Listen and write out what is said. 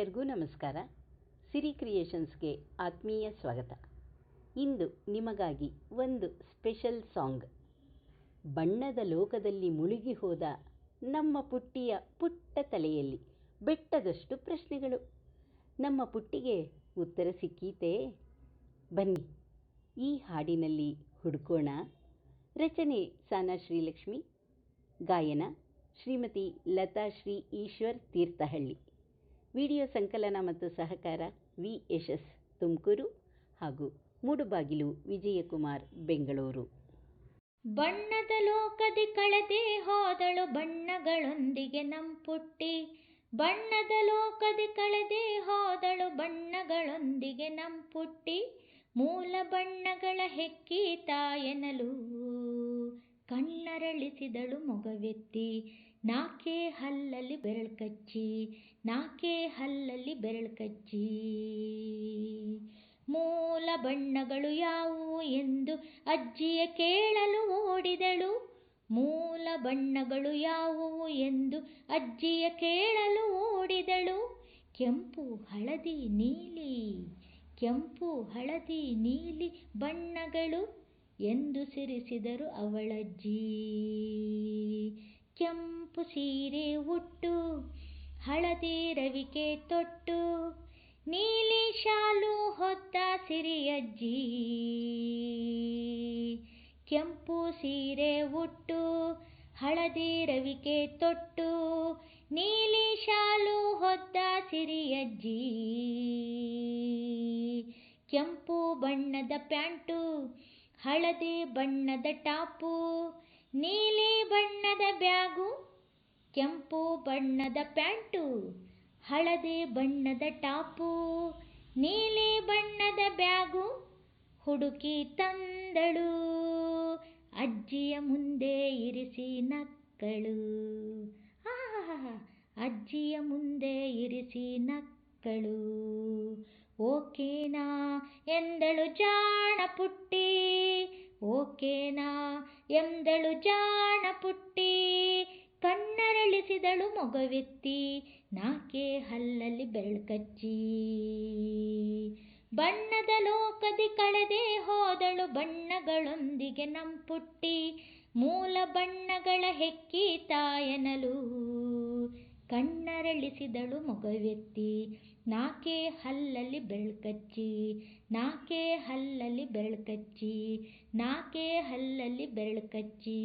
ಎಲ್ಲರಿಗೂ ನಮಸ್ಕಾರ. ಸಿರಿ ಕ್ರಿಯೇಷನ್ಸ್ಗೆ ಆತ್ಮೀಯ ಸ್ವಾಗತ. ಇಂದು ನಿಮಗಾಗಿ ಒಂದು ಸ್ಪೆಷಲ್ ಸಾಂಗ್. ಬಣ್ಣದ ಲೋಕದಲ್ಲಿ ಮುಳುಗಿ ಹೋದ ನಮ್ಮ ಪುಟ್ಟಿಯ ಪುಟ್ಟ ತಲೆಯಲ್ಲಿ ಬೆಟ್ಟದಷ್ಟು ಪ್ರಶ್ನೆಗಳು. ನಮ್ಮ ಪುಟ್ಟಿಗೆ ಉತ್ತರ ಸಿಕ್ಕೀತೇ. ಬನ್ನಿ, ಈ ಹಾಡಿನಲ್ಲಿ ಹುಡುಕೋಣ. ರಚನೆ ಸಾನಾ ಶ್ರೀಲಕ್ಷ್ಮಿ, ಗಾಯನ ಶ್ರೀಮತಿ ಲತಾ ಶ್ರೀ ಈಶ್ವರ್ ತೀರ್ಥಹಳ್ಳಿ. ವಿಡಿಯೋ ಸಂಕಲನ ಮತ್ತು ಸಹಕಾರ ವಿ ಯಶಸ್ ತುಮಕೂರು ಹಾಗೂ ಮೂಡುಬಾಗಿಲು ವಿಜಯಕುಮಾರ್ ಬೆಂಗಳೂರು. ಬಣ್ಣದ ಲೋಕದಿ ಕಳೆದೇ ಹೋದಳು ಬಣ್ಣಗಳೊಂದಿಗೆ ನಂಪುಟ್ಟಿ. ಬಣ್ಣದ ಲೋಕದಿ ಕಳೆದೇ ಹೋದಳು ಬಣ್ಣಗಳೊಂದಿಗೆ ನಂಪುಟ್ಟಿ. ಮೂಲ ಬಣ್ಣಗಳ ಹೆಕ್ಕಿ ತಾಯನಲು ಕಣ್ಣರಳಿಸಿದಳು ಮೊಗವೆತ್ತಿ. ನಾಕೆ ಹಲ್ಲಲ್ಲಿ ಬೆರಳು ಕಚ್ಚಿ, ನಾಕೆ ಹಲ್ಲಲ್ಲಿ ಬೆರಳು ಕಚ್ಚಿ? ಮೂಲ ಬಣ್ಣಗಳು ಯಾವುವು ಎಂದು ಅಜ್ಜಿಯ ಕೇಳಲು ಓಡಿದಳು. ಮೂಲ ಬಣ್ಣಗಳು ಯಾವುವು ಎಂದು ಅಜ್ಜಿಯ ಕೇಳಲು ಓಡಿದಳು. ಕೆಂಪು ಹಳದಿ ನೀಲಿ, ಕೆಂಪು ಹಳದಿ ನೀಲಿ ಬಣ್ಣಗಳು ಎಂದು ಸಿರಿಸಿದರು ಅವಳಜ್ಜಿ ಕೆಂಪು ಸೀರೆ ಉಟ್ಟು, ಹಳದಿ ರವಿಕೆ ತೊಟ್ಟು, ನೀಲಿ ಶಾಲು ಹೊತ್ತ ಸಿರಿಯಜ್ಜಿ ಕೆಂಪು ಸೀರೆ ಉಟ್ಟು, ಹಳದಿ ರವಿಕೆ ತೊಟ್ಟು, ನೀಲಿ ಶಾಲು ಹೊತ್ತ ಸಿರಿಯಜ್ಜಿ ಕೆಂಪು ಬಣ್ಣದ ಪ್ಯಾಂಟು ಹಳದಿ ಬಣ್ಣದ ಟಾಪು, ನೀಲಿ ಬಣ್ಣದ ಬ್ಯಾಗು, ಕೆಂಪು ಬಣ್ಣದ ಪ್ಯಾಂಟು, ಹಳದಿ ಬಣ್ಣದ ಟಾಪು, ನೀಲಿ ಬಣ್ಣದ ಬ್ಯಾಗು, ಹುಡುಕಿ ತಂದಳು, ಅಜ್ಜಿಯ ಮುಂದೆ ಇರಿಸಿ ನಕ್ಕಳು. ಅಜ್ಜಿಯ ಮುಂದೆ ಇರಿಸಿ ನಕ್ಕಳು. ಓಕೆನಾ ಎಂದಳು ಜಾಣ ಪುಟ್ಟಿ. ಓಕೆನಾ? ಎಂದಳು ಜಾಣ ಪುಟ್ಟಿ ಕಣ್ಣರಳಿಸಿದಳು ಮೊಗವೆತ್ತಿ. ನಾಕೆ ಹಲ್ಲಲ್ಲಿ ಬೆರಳ್ಕಚ್ಚಿ? ಬಣ್ಣದ ಲೋಕದಿ ಕಳೆದೇ ಹೋದಳು ಬಣ್ಣಗಳೊಂದಿಗೆ ನಂಪುಟ್ಟಿ. ಮೂಲ ಬಣ್ಣಗಳ ಹೆಕ್ಕಿ ತಾಯನಲು ಕಣ್ಣರಳಿಸಿದಳು ಮೊಗವೆತ್ತಿ. ನಾಕೆ ಹಲ್ಲಲ್ಲಿ ಬೆರಳು ಕಚ್ಚಿ ನಾಕೆ ಹಲ್ಲಲ್ಲಿ ಬೆರಳು ಕಚ್ಚಿ ನಾಕೆ ಹಲ್ಲಲ್ಲಿ ಬೆರಳು ಕಚ್ಚಿ